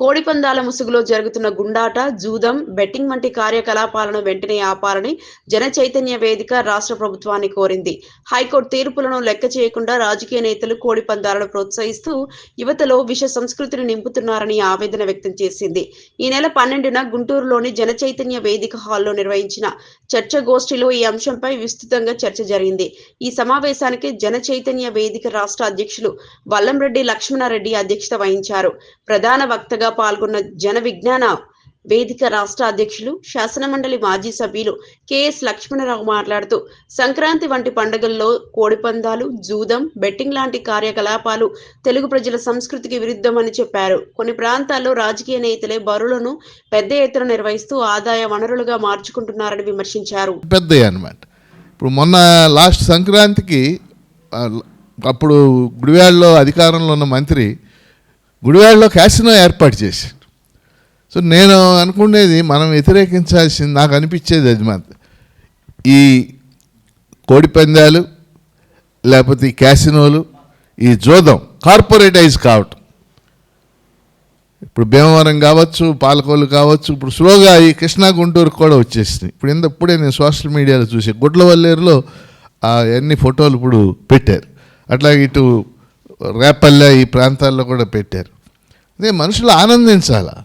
కోడిపందాల ముసుగులో జరుగుతున్న గుండాట జూదం బెట్టింగ్ వంటి కార్యకలాపాలను వెంటనే ఆపాలని జన చైతన్య వేదిక రాష్ట్ర ప్రభుత్వాన్ని కోరింది. హైకోర్టు తీర్పులను లెక్క చేయకుండా రాజకీయ నేతలు కోడిపందాలను ప్రోత్సహిస్తూ యువతలో విష సంస్కృతిని నింపుతున్నారని ఆవేదన వ్యక్తం చేసింది. ఈ నెల పన్నెండున గుంటూరులోని జన చైతన్య వేదిక హాల్లో నిర్వహించిన చర్చ గోష్ఠిలో ఈ అంశంపై విస్తృతంగా చర్చ జరిగింది. ఈ సమావేశానికి జన చైతన్య వేదిక రాష్ట్ర అధ్యక్షులు వల్లంరెడ్డి లక్ష్మణారెడ్డి అధ్యక్షత వహించారు. ప్రధాన వక్తగా పాల్గొన్న జన విజ్ఞాన వేదిక రాష్ట్ర అధ్యక్షులు శాసనమండలి మాజీ సభ్యులు కెఎస్ లక్ష్మణరావు మాట్లాడుతూ సంక్రాంతి వంటి పండుగల్లో కోడిపందాలు జూదం బెట్టింగ్ లాంటి కార్యకలాపాలు తెలుగు ప్రజల సంస్కృతికి విరుద్ధమని చెప్పారు. కొన్ని ప్రాంతాల్లో రాజకీయ నేతలే బరులను పెద్ద ఎత్తున నిర్వహిస్తూ ఆదాయ వనరులుగా మార్చుకుంటున్నారని విమర్శించారు. పెద్ద అనమాట ఇప్పుడు మొన్న లాస్ట్ సంక్రాంతికి అప్పుడు గుడివాడలో అధికారంలో ఉన్న మంత్రి గుడివాడలో క్యాసినో ఏర్పాటు చేశాడు సో నేను అనుకునేది మనం వ్యతిరేకించాల్సింది నాకు అనిపించేది అది మాత్రం. ఈ కోడి పందాలు లేకపోతే ఈ క్యాసినోలు ఈ జోదం కార్పొరేటైజ్ కావటం. ఇప్పుడు భీమవరం కావచ్చు పాలకోలు కావచ్చు ఇప్పుడు స్లోగా ఈ కృష్ణా గుంటూరు కూడా వచ్చేసినాయి. ఇప్పుడు ఇంత ఇప్పుడే నేను సోషల్ మీడియాలో చూసి గుడ్లవల్లేరులో అన్ని ఫోటోలు ఇప్పుడు పెట్టారు. అట్లాగే ఇటు రేపల్లె ఈ ప్రాంతాల్లో కూడా పెట్టారు. అదే మనుషులు ఆనందించాలా?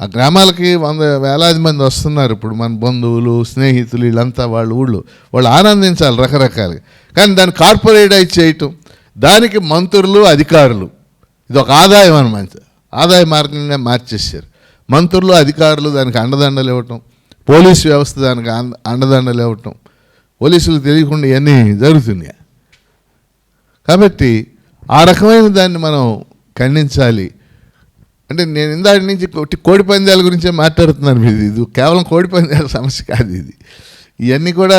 ఆ గ్రామాలకి వంద వేలాది మంది వస్తున్నారు ఇప్పుడు మన బంధువులు స్నేహితులు వీళ్ళంతా వాళ్ళ ఊళ్ళు. వాళ్ళు ఆనందించాలి రకరకాలుగా. కానీ దాన్ని కార్పొరేటైజ్ చేయటం దానికి మంత్రులు అధికారులు. ఇది ఒక ఆదాయం అనమాట ఆదాయ మార్గంగా మార్చేశారు. మంత్రులు అధికారులు దానికి అండదండలు ఇవ్వటం పోలీసు వ్యవస్థ దానికి అండదండలు ఇవ్వటం పోలీసులు తెలియకుండా ఇవన్నీ జరుగుతున్నాయి. కాబట్టి ఆ రకమైన దాన్ని మనం ఖండించాలి. అంటే నేను ఇందాక నుంచి కోడి పందాల గురించే మాట్లాడుతున్నాను మీది ఇది కేవలం కోడి పందాల సమస్య కాదు ఇది. ఇవన్నీ కూడా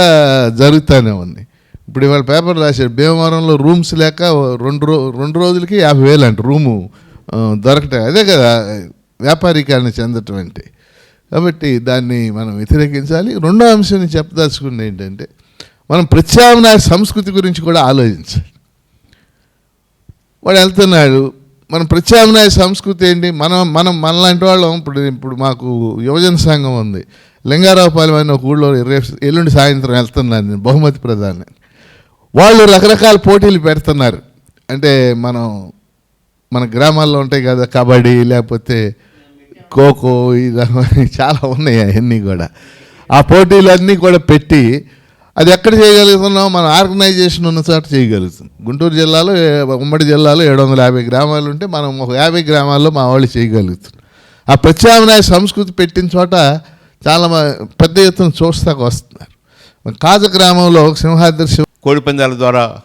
జరుగుతూనే ఉంది ఇప్పుడు ఇవాళ పేపర్ రాశారు భీమవరంలో రూమ్స్ లేక రెండు రో రెండు రోజులకి యాభై వేలు అంట రూము దొరకటం. అదే కదా వ్యాపారీకరణ చెందటం అంటే. కాబట్టి దాన్ని మనం వ్యతిరేకించాలి. రెండో అంశం నేను చెప్పదలుచుకుంది ఏంటంటే మనం ప్రత్యామ్నాయ సంస్కృతి గురించి కూడా ఆలోచించాలి. వాడు వెళ్తున్నాడు. మన ప్రత్యామ్నాయ సంస్కృతి ఏంటి? మనం మనం మనలాంటి వాళ్ళం. ఇప్పుడు ఇప్పుడు మాకు యువజన సంఘం ఉంది. లింగారావుపాలెం అని ఒక ఊళ్ళో రేపు ఎల్లుండి సాయంత్రం వెళ్తున్నాను నేను బహుమతి ప్రధాని. వాళ్ళు రకరకాల పోటీలు పెడుతున్నారు. అంటే మనం మన గ్రామాల్లో ఉంటాయి కదా కబడ్డీ లేకపోతే ఖోఖో ఇలా చాలా ఉన్నాయి అవన్నీ కూడా. ఆ పోటీలన్నీ కూడా పెట్టి అది ఎక్కడ చేయగలుగుతున్నాం మన ఆర్గనైజేషన్ ఉన్న చోట చేయగలుగుతుంది గుంటూరు జిల్లాలో ఉమ్మడి జిల్లాలో ఏడు వందల యాభై గ్రామాలు ఉంటే మనం ఒక యాభై గ్రామాల్లో మా వాళ్ళు చేయగలుగుతున్నాం ఆ ప్రత్యామ్నాయ సంస్కృతి పెట్టిన చోట చాలా మ- పెద్ద ఎత్తున చూస్తాకు వస్తున్నారు. కాజ గ్రామంలో సింహాద్రి శివ కోడి పందాల ద్వారా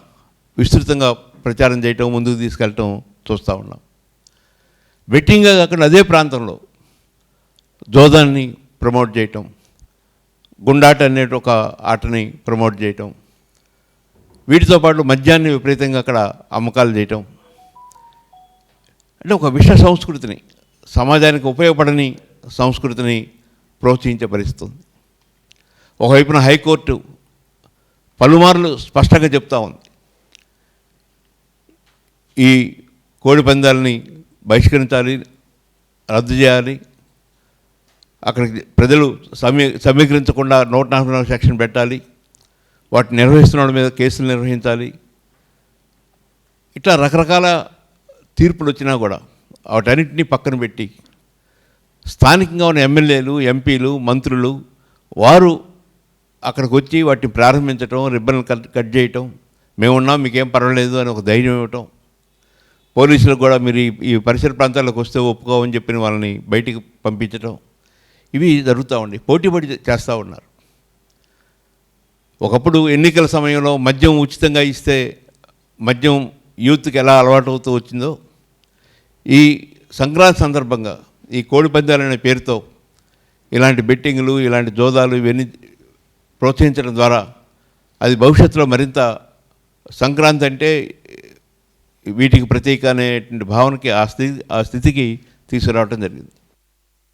విస్తృతంగా ప్రచారం చేయటం ముందుకు తీసుకెళ్ళటం చూస్తూ ఉన్నాం. బెట్టింగ్గా అక్కడ అదే ప్రాంతంలో జోదాన్ని ప్రమోట్ చేయటం. గుండాట అనే ఒక ఆటని ప్రమోట్ చేయటం. వీటితో పాటు మద్యాన్ని విపరీతంగా అక్కడ అమ్మకాలు చేయటం. అంటే ఒక విష సంస్కృతిని సమాజానికి ఉపయోగపడని సంస్కృతిని ప్రోత్సహించబరిస్తుంది ఒకవైపున హైకోర్టు పలుమార్లు స్పష్టంగా చెప్తా ఉంది. ఈ కోడి పందాలని బహిష్కరించాలి రద్దు చేయాలి అక్కడికి ప్రజలు సమీ సమీకరించకుండా నూట నలభై నాలుగు సెక్షన్ పెట్టాలి. వాటిని నిర్వహిస్తున్న వాళ్ళ మీద కేసులు నిర్వహించాలి. ఇట్లా రకరకాల తీర్పులు వచ్చినా కూడా వాటన్నిటినీ పక్కన పెట్టి స్థానికంగా ఉన్న ఎమ్మెల్యేలు ఎంపీలు మంత్రులు వారు అక్కడికి వచ్చి వాటిని ప్రారంభించటం రిబ్బన్లు కట్ కట్ చేయటం మేమున్నాం మీకేం పర్వాలేదు అని ఒక ధైర్యం ఇవ్వటం పోలీసులకు కూడా మీరు ఈ- ఈ పరిసర ప్రాంతాలకు వస్తే ఒప్పుకోవని చెప్పిన వాళ్ళని బయటికి పంపించటం ఇవి జరుగుతూ ఉండి పోటీపడి చేస్తూ ఉన్నారు. ఒకప్పుడు ఎన్నికల సమయంలో మద్యం ఉచితంగా ఇస్తే మద్యం యూత్కి ఎలా అలవాటు అవుతూ వచ్చిందో ఈ సంక్రాంతి సందర్భంగా ఈ కోడి పందాలు అనే పేరుతో ఇలాంటి బెట్టింగ్లు ఇలాంటి జోదాలు ఇవన్నీ ప్రోత్సహించడం ద్వారా అది భవిష్యత్తులో మరింత సంక్రాంతి అంటే వీటికి ప్రతీక అనేటువంటి భావనకి ఆ స్థితి ఆ స్థితికి తీసుకురావటం జరిగింది.